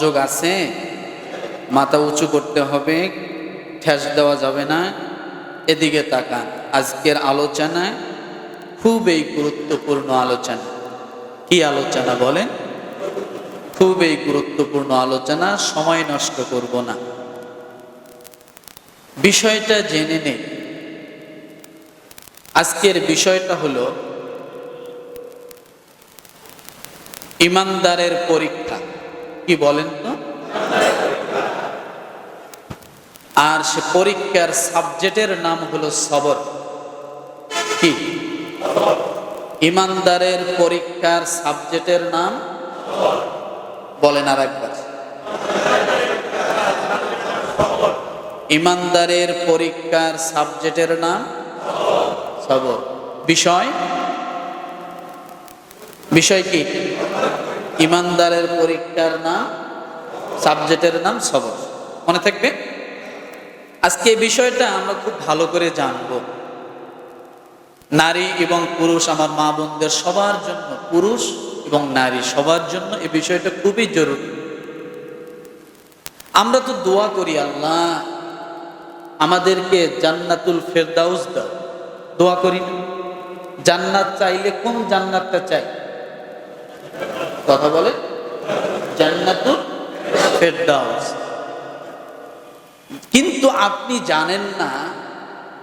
মনোযোগ আছে? মাথা উঁচু করতে হবে, ঠেস দেওয়া যাবে না। এদিকে তাকান, আজকের আলোচনায় খুবই গুরুত্বপূর্ণ আলোচনা। কি আলোচনা বলেন? খুবই গুরুত্বপূর্ণ আলোচনা, সময় নষ্ট করব না। বিষয়টা জেনে নেই আজকের বিষয়টা হলো, ইমানদারের পরীক্ষা। কি বলেন তো? আর সে পরীক্ষার সাবজেক্টের নাম হলো সবর। কি? ইমানদারের পরীক্ষার সাবজেক্টের নাম? বলেন আর একবার। ইমানদারের পরীক্ষার সাবজেক্টের নাম? সবর। বিষয়? বিষয় কি? ইমানদারের পরীক্ষার নাম, সাবজেক্টের নাম সবর। মনে থাকবে? আজকে এই বিষয়টা আমরা খুব ভালো করে জানব। নারী এবং পুরুষ আমার মা বোনদের সবার জন্য, পুরুষ এবং নারী সবার জন্য এই বিষয়টা খুবই জরুরি। আমরা তো দোয়া করি, আল্লাহ আমাদেরকে জান্নাতুল ফেরদাউস দাও। দোয়া করি জান্নাত চাইলে কোন জান্নাতটা চাই? কথা বলে? জান্নাতুল কিন্তু আপনি জানেন না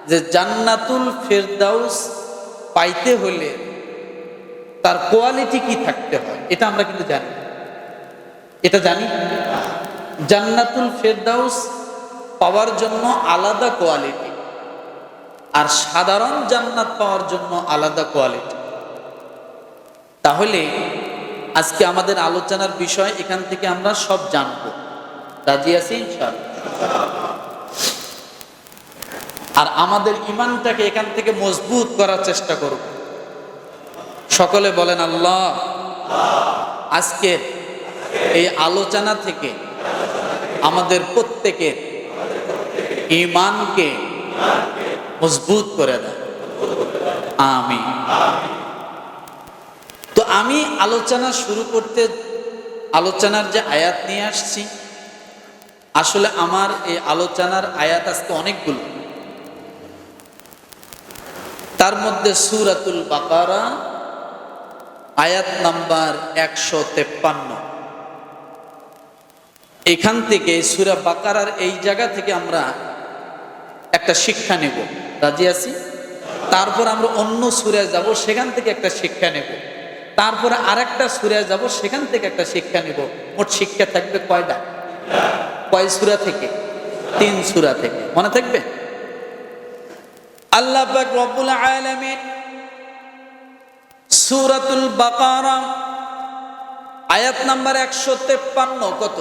যে জান্নাতুল ফেরদাউস পাইতে হলে তার কোয়ালিটি কি থাকতে হয়? এটা আমরা কিন্তু জানি। এটা জানি? জান্নাতুল ফেরদাউস পাওয়ার জন্য আলাদা কোয়ালিটি আর সাধারণ জান্নাত পাওয়ার জন্য আলাদা কোয়ালিটি। তাহলে আজকে আমাদের আলোচনার বিষয় এখান থেকে আমরা সব জানব। রাজি আছি আর আমাদের ইমানটাকে এখান থেকে মজবুত করার চেষ্টা করব। সকলে বলেন, আল্লাহ, আজকে এই আলোচনা থেকে আমাদের প্রত্যেকের ইমানকে মজবুত করে দেয় আমি আমি আলোচনা শুরু করতে, আলোচনার যে আয়াত নিয়ে আসছি, আসলে আমার এই আলোচনার আয়াত আজকে অনেকগুলো। তার মধ্যে সুরাতুল বাকারা, আয়াত নাম্বার একশো তেপ্পান্ন। এখান থেকে, সুরা বাকারার এই জায়গা থেকে আমরা একটা শিক্ষা নেব। রাজি আছি? তারপর আমরা অন্য সুরে যাব, সেখান থেকে একটা শিক্ষা নেব। তারপরে আরেকটা সুরে যাব, সেখান থেকে একটা শিক্ষা নেব। মোট শিক্ষা থাকবে কয়টা? কয় সুরা থেকে? তিন সুরা থেকে। মনে থাকবে? আল্লাহ রব্বুল আলামিন সূরাতুল বাকারা, আয়াত নাম্বার 153 কত?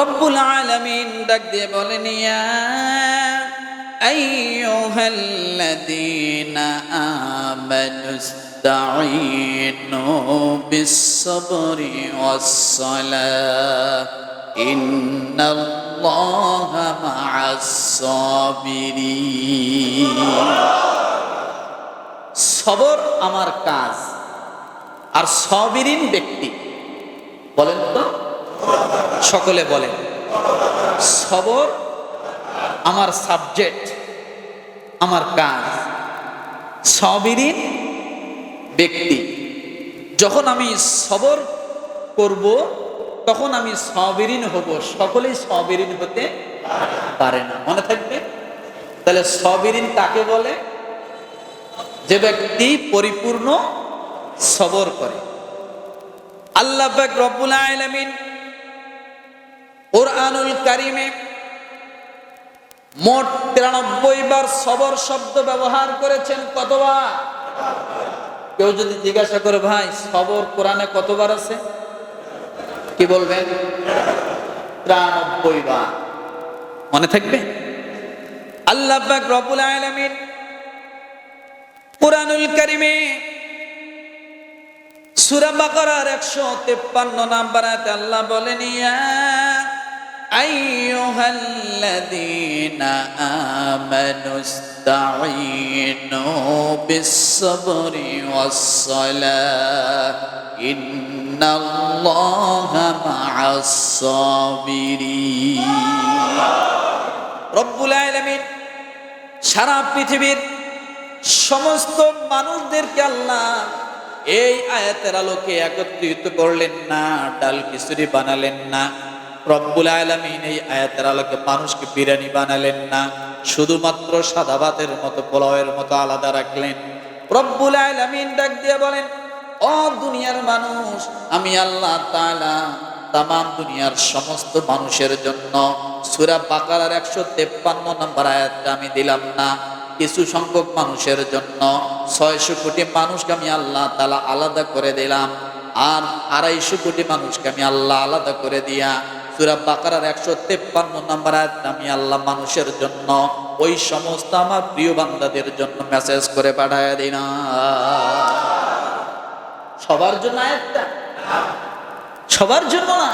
রব্বুল আলামিন ডাক দিয়ে বলেন, ইয়া আইয়ুহাল্লাযীনা আমানু ইসতাঈনু বিস-সাবরি ওয়াস-সালাহ ইন্নাল্লাহা মা'আস-সাবিরিন সবর আমার কাজ, আর সবিরিন ব্যক্তি। বলেন তো? সকলে বলেন। সবর আমার সাবজেক্ট আমার কাজ। সবিরিন ব্যক্তি। যখন আমি সবর করব, তখন আমি সবিরিন হব। সকলেই সবিরিন হতে পারে না। মনে থাকবে? তাহলে সবিরিন কাকে বলে? যে ব্যক্তি পরিপূর্ণ সবর করে। আল্লাহ রব্বুল আলামিন কোরআনুল কারিমে মোট তিরানব্বই বার সবর শব্দ ব্যবহার করেছেন কতবার? কেউ যদি জিজ্ঞাসা করে, ভাই সবর কোরআনে কতবার আছে? কি বলবেন তিরানব্বই বার। মনে থাকবে? আল্লাহ পাক রব্বুল আলামিন কোরআনুল কারিমে সূরা বাকারার 153 নাম্বার আল্লাহ বলেন, ইয়া أيها الذين آمنوا استعينوا بالصبر والصلاة إن الله مع الصابرين রব্বুল আলামিন সারা পৃথিবীর সমস্ত মানুষদেরকে আল্লাহ এই আয়াতের আলোকে একত্রিত করলেন না ডাল খিচুড়ি বানালেন না রব্বুল আলামিন এই আয়াতের আলোকে মানুষকে বিরিয়ানি বানালেন না, শুধুমাত্র সাদা ভাতের মতো, পোলাওয়ের মতো আলাদা রাখলেন। রব্বুল আলামিন ডাক দিয়ে বলেন, ও দুনিয়ার মানুষ, আমি আল্লাহ তাআলা তাম দুনিয়ার সমস্ত মানুষের জন্য সুরা বাকারার একশো তেপ্পান্ন নম্বর আয়াতটা আমি দিলাম না। কিছু সংখ্যক মানুষের জন্য ছয়শো কোটি মানুষকে আমি আল্লাহ তালা আলাদা করে দিলাম। আর আড়াইশো কোটি মানুষকে আমি আল্লাহ আলাদা করে দিয়া সুরা বাকারার একশো তেপ্পান্ন নম্বর আমি আল্লাহ মানুষের জন্য ওই সমস্ত আমার প্রিয় বান্দাদের জন্য মেসেজ করে পাঠায় দিনা সবার জন্য আয়াতটা? সবার জন্য না।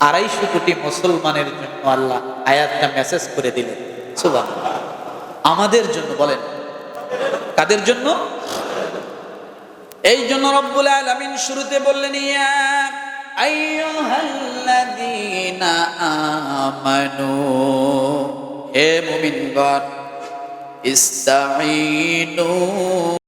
আড়াইশো কোটি মুসলমানের জন্য আল্লাহ আয়াতটা মেসেজ করে দিলেন। সুবাহ আমাদের জন্য বলেন। কাদের জন্য? এই জন্য রব্বুল আলামিন শুরুতে বললেন, ইয়া আইয়ুহাল্লাযীনা আমানু হে মুমিনগণ ইস্তাঈনু।